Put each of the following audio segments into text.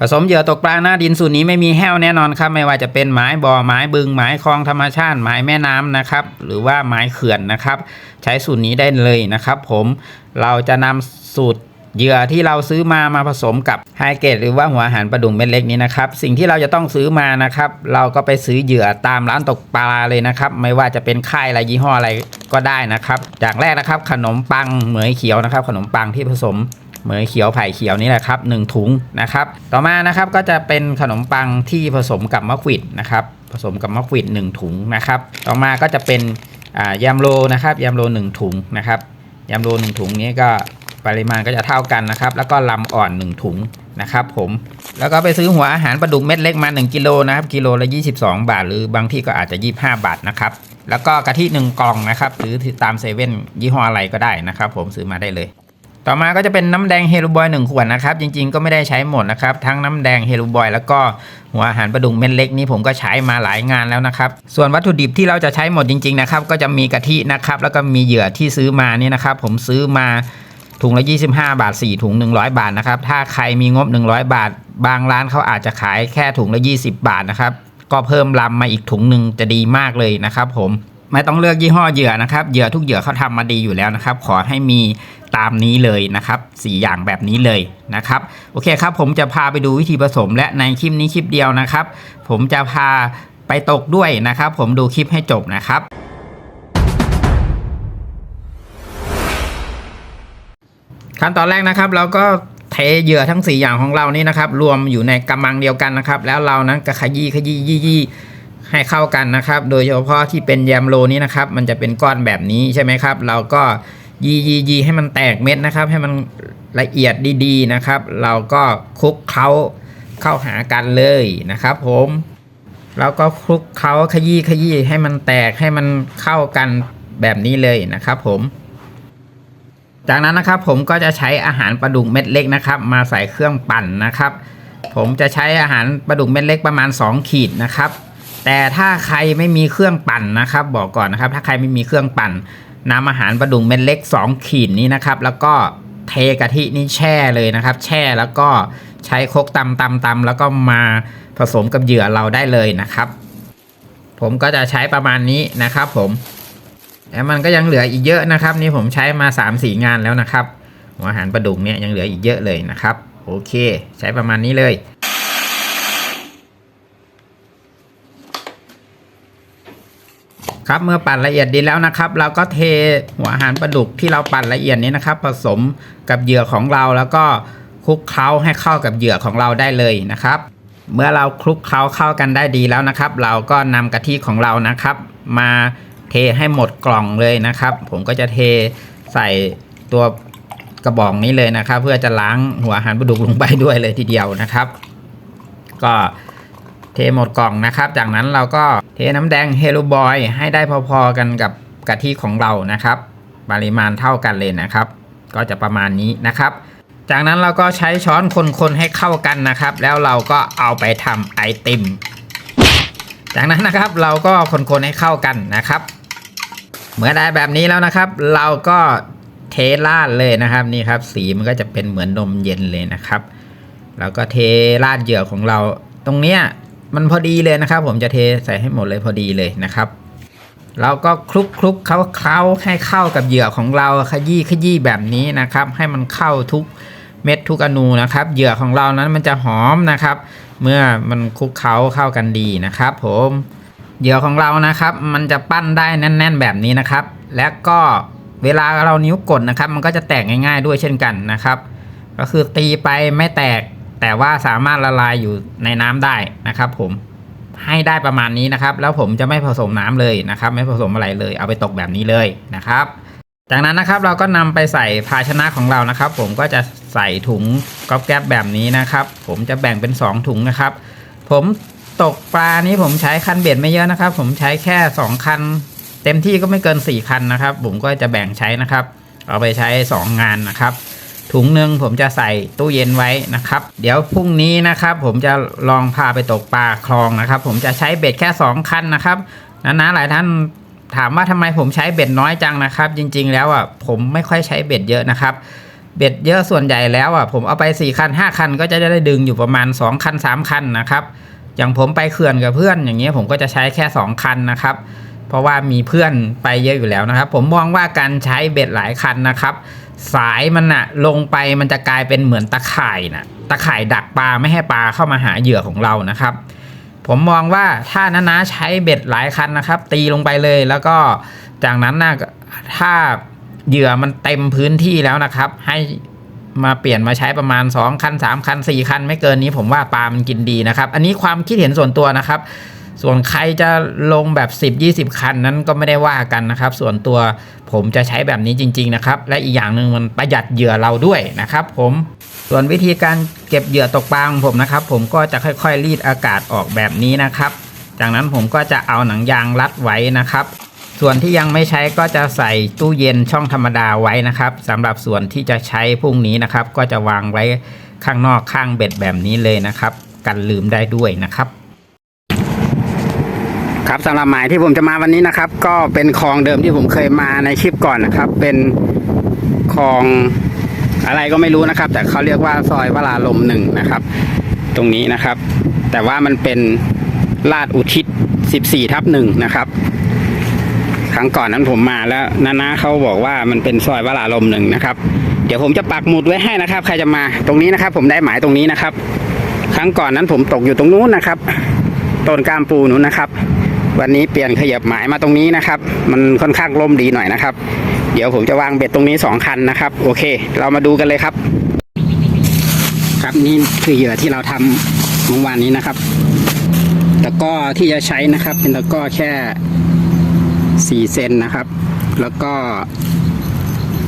ผสมเหยื่อตกปลาหน้าดินสูตรนี้ไม่มีแห้วแน่นอนครับไม่ว่าจะเป็นหมายบ่อหมายบึงหมายคลองธรรมชาติหมายแม่น้ำนะครับ หรือว่าหมายเขื่อนนะครับ ใช้สูตรนี้ได้เลยนะครับ ผมเราจะนำสูตรเหยื่อที่เราซื้อมามาผสมกับไฮเกตหรือว่าหัวอาหารปลาดุกเม็ดเล็กนี้นะครับสิ่งที่เราจะต้องซื้อมานะครับ เราก็ไปซื้อเหยื่อตามร้านตกปลาเลยนะครับ ไม่ว่าจะเป็นค่ายอะไรยี่ห้ออะไรก็ได้นะครับ จากแรกนะครับ ขนมปังเหมยเขียวนะครับ ขนมปังที่ผสม เหมยเขียวไผ่เขียวนี่แหละครับหนึ่งถุงนะครับ ต่อมานะครับก็จะเป็นขนมปังที่ผสมกับมะขวิดนะครับ ผสมกับมะขวิดหนึ่งถุงนะครับ ต่อมาก็จะเป็นยำโลนะครับยำโลหนึ่งถุงนะครับยำโลหนึ่งถุงนี้ก็ปริมาณก็จะเท่ากันนะครับ แล้วก็ลำอ่อนหนึ่งถุงนะครับผม แล้วก็ไปซื้อหัวอาหารปลาดุกเม็ดเล็กมา 1 กิโลนะครับ กิโลละ 22 บาท หรือบางที่ก็อาจจะ 25 บาทนะครับ แล้วก็กะทิหนึ่งกล่องนะครับหรือตามเซเว่นยี่ห้ออะไรก็ได้นะครับ ผมซื้อมาได้เลย ต่อมาก็จะเป็นน้ำแดงเฮลูบอยหนึ่งขวดนะครับ จริงๆก็ไม่ได้ใช้หมดนะครับ ทั้งน้ำแดงเฮลูบอยแล้วก็หัวอาหารปลาดุกเม็ดเล็กนี่ผมก็ใช้มาหลายงานแล้วนะครับ ส่วนวัตถุดิบที่เราจะใช้หมดจริงๆนะครับ ก็จะมีกะทินะครับ แล้วก็มีเหยื่อที่ซื้อมานี่นะครับ ผมซื้อมาถุงละ 25 บาท 4 ถุง 100 บาทนะครับ ถ้าใครมีงบ 100 บาท บางร้านเขาอาจจะขายแค่ถุงละ 20 บาทนะครับ ก็เพิ่มลำมาอีกถุงหนึ่งจะดีมากเลยนะครับ ผม ไม่ต้องเลือกยี่ห้อเหยื่อนะครับ เหยื่อทุกเหยื่อเขาทำมาดีอยู่แล้วนะครับ ขอให้มี ตามนี้เลยนะครับสีอย่างแบบนี้เลยนะครับโอเคครับผมจะพาไปดูวิธีผสมและในคลิปนี้คลิปเดียวนะครับ ผมจะพาไปตกด้วยนะครับ ผมดูคลิปให้จบนะครับขั้นตอนแรกนะครับเราก็เทเหยื่อทั้ง 4 อย่างของเรานี่นะครับ รวมอยู่ในกำมังเดียวกันนะครับ แล้วเรานั้นก็ขยี้ขยี้ยี่ยี่ให้เข้ากันนะครับ โดยเฉพาะที่เป็นแยมโลนี้นะครับ มันจะเป็นก้อนแบบนี้ใช่ไหมครับ เราก็ ยี่ยี่ยี่ให้มันแตกเม็ดนะครับ ให้มันละเอียดดีๆนะครับ เราก็คลุกเคล้าเข้าหากันเลยนะครับ ผมเราก็คลุกเคล้าขยี้ขยี้ให้มันแตกให้มันเข้ากันแบบนี้เลยนะครับ ผม จากนั้นนะครับผมก็จะใช้อาหารปลาดุกเม็ดเล็กนะครับ มาใส่เครื่องปั่นนะครับ ผมจะใช้อาหารปลาดุกเม็ดเล็กประมาณ 2 ขีดนะครับ แต่ถ้าใครไม่มีเครื่องปั่นนะครับ บอกก่อนนะครับ ถ้าใครไม่มีเครื่องปั่น นำอาหารปลาดุกเม็ดเล็ก 2 ขีดนี้นะครับ แล้วก็เทกะทินี่แช่เลยนะครับ แช่แล้วก็ใช้คกตำตำตำแล้วก็มาผสมกับเหยื่อเราได้เลยนะครับ ผมก็จะใช้ประมาณนี้นะครับ ผมแล้วมันก็ยังเหลืออีกเยอะนะครับ นี่ผมใช้มา 3 4 งานแล้วนะครับหัวอาหารปลาดุกเนี่ยยังเหลืออีกเยอะเลยนะครับ โอเค ใช้ประมาณนี้เลย ครับเมื่อปั่นละเอียดดีแล้วนะครับ เราก็เทหัวอาหารปลาดุกที่เราปั่นละเอียดนี้นะครับ ผสมกับเหยื่อของเราแล้วก็คลุกเคล้าให้เข้ากับเหยื่อของเราได้เลยนะครับ เมื่อเราคลุกเคล้าเข้ากันได้ดีแล้วนะครับ เราก็นำกะทิของเรานะครับ มาเทให้หมดกล่องเลยนะครับ ผมก็จะเทใส่ตัวกระบอกนี้เลยนะครับ เพื่อจะล้างหัวอาหารปลาดุกลงไปด้วยเลยทีเดียวนะครับ ก็เทหมดกล่องนะครับ จากนั้นเราก็ เทน้ำแดงเฮลูบอยให้ได้พอๆกันกับกะทิของเรานะครับ ปริมาณเท่ากันเลยนะครับ ก็จะประมาณนี้นะครับ จากนั้นเราก็ใช้ช้อนคนๆให้เข้ากันนะครับ แล้วเราก็เอาไปทำไอติม จากนั้นนะครับเราก็คนๆให้เข้ากันนะครับ เมื่อได้แบบนี้แล้วนะครับ เราก็เทราดเลยนะครับนี่ครับ สีมันก็จะเป็นเหมือนนมเย็นเลยนะครับ แล้วก็เทราดเหยื่อของเราตรงเนี้ย มันพอดีเลยนะครับ ผมจะเทใส่ให้หมดเลยพอดีเลยนะครับเราก็คลุกคลุกเคล้าเคล้าให้เข้ากับเหยื่อของเราขยี้ขยี้แบบนี้นะครับ ให้มันเข้าทุกเม็ดทุกอนูนะครับ เหยื่อของเรานั้นมันจะหอมนะครับ เมื่อมันคลุกเคล้าเข้ากันดีนะครับ ผมเหยื่อของเรานะครับ มันจะปั้นได้แน่น ๆ แบบนี้นะครับ และก็เวลาเรานิ้วกดนะครับ มันก็จะแตกง่าย ๆ ด้วยเช่นกันนะครับ ก็คือตีไปไม่แตก แต่ว่าสามารถละลายอยู่ในน้ำได้นะครับผมให้ได้ประมาณนี้นะครับ แล้วผมจะไม่ผสมน้ำเลยนะครับ ไม่ผสมอะไรเลย เอาไปตกแบบนี้เลยนะครับ จากนั้นนะครับเราก็นำไปใส่ภาชนะของเรานะครับ ผมก็จะใส่ถุงก๊อบแก๊บแบบนี้นะครับ ผมจะแบ่งเป็น 2 ถุงนะครับ ผมตกปลานี้ผมใช้คันเบ็ดไม่เยอะนะครับ ผมใช้แค่ 2 คัน เต็มที่ก็ไม่เกิน 4 คันนะครับ ผมก็จะแบ่งใช้นะครับ เอาไปใช้ 2 งานนะครับ ถุงหนึ่งผมจะใส่ตู้เย็นไว้นะครับ เดี๋ยวพรุ่งนี้นะครับ ผมจะลองพาไปตกปลาคลองนะครับ ผมจะใช้เบ็ดแค่ 2 คันนะครับนะนะหลายท่านถามว่าทำไมผมใช้เบ็ดน้อยจังนะครับ จริง ๆ แล้วอะผมไม่ค่อยใช้เบ็ดเยอะนะครับ เบ็ดเยอะส่วนใหญ่แล้วอะผมเอาไป 4 คัน 5 คันก็จะได้ดึงอยู่ประมาณ 2 คัน 3 คันนะครับ อย่างผมไปเขื่อนกับเพื่อนอย่างเงี้ยผมก็จะใช้แค่ 2 คันนะครับ เพราะว่ามีเพื่อนไปเยอะอยู่แล้วนะครับ ผมมองว่าการใช้เบ็ดหลายคันนะครับ สายมันอะลงไปมันจะกลายเป็นเหมือนตะข่ายนะตะข่ายดักปลาไม่ให้ปลาเข้ามาหาเหยื่อของเรานะครับ ผมมองว่าถ้านานาใช้เบ็ดหลายคันนะครับ ตีลงไปเลยแล้วก็จากนั้นนะถ้าเหยื่อมันเต็มพื้นที่แล้วนะครับ ให้มาเปลี่ยนมาใช้ประมาณ 2 คัน 3 คัน 4 คัน ไม่เกินนี้ผมว่าปลามันกินดีนะครับ อันนี้ความคิดเห็นส่วนตัวนะครับ ส่วนใครจะลงแบบ 10 20 คันนั้นก็ไม่ได้ว่ากันนะครับ ส่วนตัวผมจะใช้แบบนี้จริง ๆ นะครับ และอีกอย่างหนึ่งมันประหยัดเหยื่อเราด้วยนะครับ ผมส่วนวิธีการเก็บเหยื่อตกปลาของผมนะครับ ผมก็จะค่อยๆรีดอากาศออกแบบนี้นะครับ จากนั้นผมก็จะเอาหนังยางรัดไว้นะครับ ส่วนที่ยังไม่ใช้ก็จะใส่ตู้เย็นช่องธรรมดาไว้นะครับสำหรับส่วนที่จะใช้พรุ่งนี้นะครับ ก็จะวางไว้ข้างนอกข้างเบ็ดแบบนี้เลยนะครับ กันลืมได้ด้วยนะครับ ครับสำหรับหมายที่ผมจะมาวันนี้นะครับ ก็เป็นคลองเดิมที่ผมเคยมาในคลิปก่อนนะครับ เป็นคลองอะไรก็ไม่รู้นะครับ แต่เขาเรียกว่าซอยวราลมหนึ่งนะครับ ตรงนี้นะครับ แต่ว่ามันเป็นลาดอุทิศ 14 ทับหนึ่งนะครับ ครั้งก่อนนั้นผมมาแล้วนานาเขาบอกว่ามันเป็นซอยวราลมหนึ่งนะครับ เดี๋ยวผมจะปักหมุดไว้ให้นะครับ ใครจะมาตรงนี้นะครับ ผมได้หมายตรงนี้นะครับ ครั้งก่อนนั้นผมตกอยู่ตรงนู้นนะครับต้นกามปูนู้นนะครับ วันนี้เปลี่ยนขยับหมายมาตรงนี้นะครับ มันค่อนข้างล่มดีหน่อยนะครับ เดี๋ยวผมจะวางเบ็ดตรงนี้สองคันนะครับ โอเค เรามาดูกันเลยครับ ครับนี่คือเหยื่อที่เราทำเมื่อวานนี้นะครับตะก้อที่จะใช้นะครับ เป็นตะก้อแค่สี่เซนนะครับ แล้วก็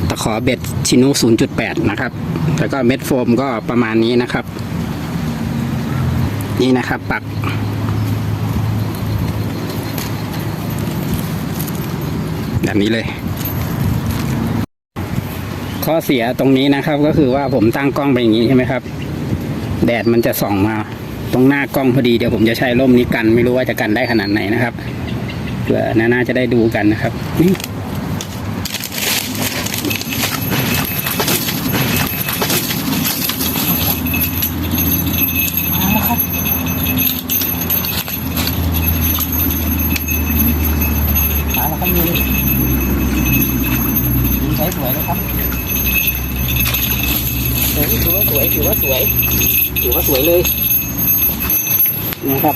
ตะขอเบ็ดชินุ0.8 นะครับ แล้วก็เม็ดโฟมก็ประมาณนี้นะครับ นี่นะครับปัก แบบนี้เลย ข้อเสียตรงนี้นะครับ ก็คือว่าผมตั้งกล้องไปอย่างนี้ใช่ไหมครับ แดดมันจะส่องมา ตรงหน้ากล้องพอดีเดี๋ยวผมจะใช้ร่มนี้กัน ไม่รู้ว่าจะกันได้ขนาดไหนนะครับเพื่อน่าจะได้ดูกันนะครับนี่มาแล้วครับนี่ใช้สวยเลยครับเออถือว่าสวยถือว่าสวยถือว่าสวยเลยนะครับ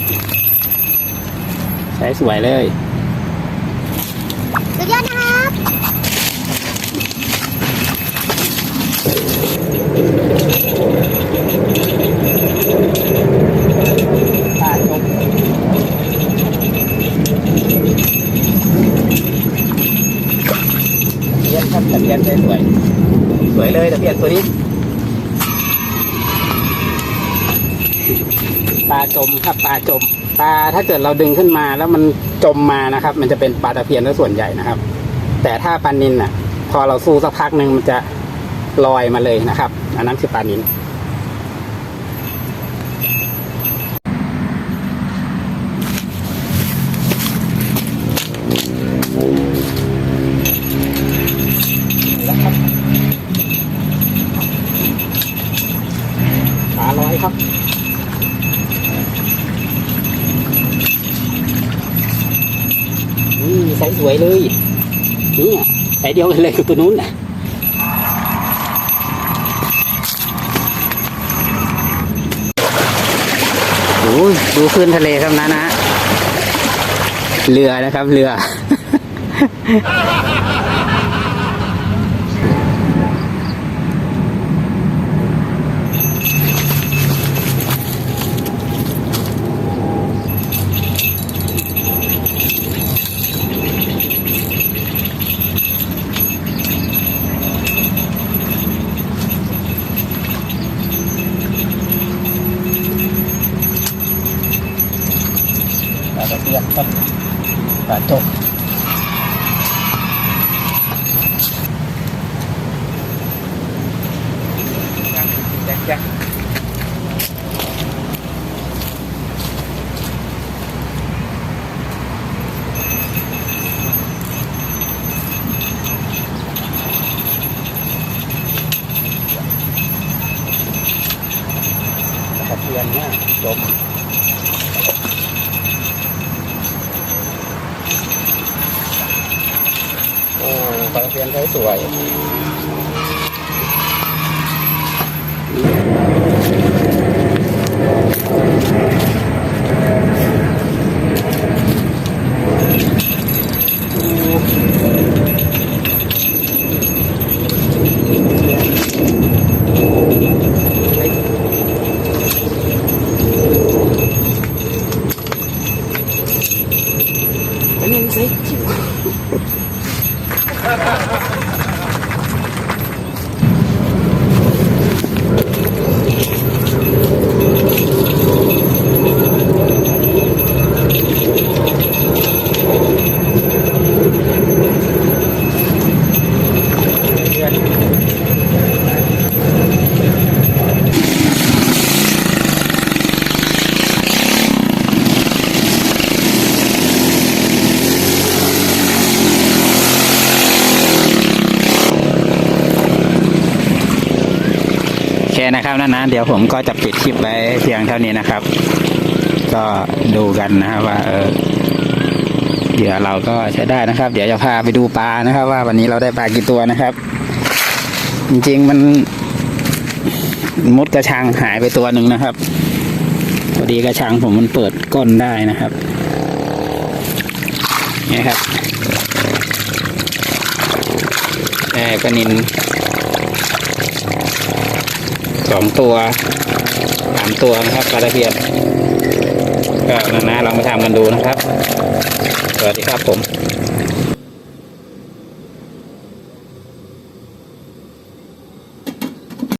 ใช้ สวยเลย สุดยอดนะครับตาจบเรียนครับตะเพียนสวยสวย สวยเลยตะเพียนตัวนี้ปลาจมครับปลาจม ปลาถ้าเกิดเราดึงขึ้นมาแล้วมันจมมานะครับ มันจะเป็นปลาตะเพียนซะส่วนใหญ่นะครับ แต่ถ้าปลานินน่ะ พอเราสู้สักพักหนึ่งมันจะลอยมาเลยนะครับ อันนั้นคือปลานิน วยเลยนี่สายเดียวกันเลยกับตัวนู้นน่ะโอ้ยดูคลื่นทะเลครับนะนะ เรือนะครับเรือ จ้ะเทียนเนี่ยจมโอ้ปลาเทียนใช้สวย ๆ เคนะครับนั่นนะเดี๋ยวผมก็จะปิดคลิปไว้เพียงเท่านี้นะครับ ก็ดูกันนะครับว่าเออเหยื่อเราก็ใช้ได้นะครับ เดี๋ยวจะพาไปดูปลานะครับ ว่าวันนี้เราได้ปลากี่ตัวนะครับ จริงๆมันมุดกระชังหายไปตัวหนึ่งนะครับพอดีกระชังผมมันเปิดก้นได้นะครับนี่ครับแม่ปนิน องตัวสามตัวนะครับปลาตะเพียนก็นะนาลองไปทำกันดูนะครับสวัสดีครับผม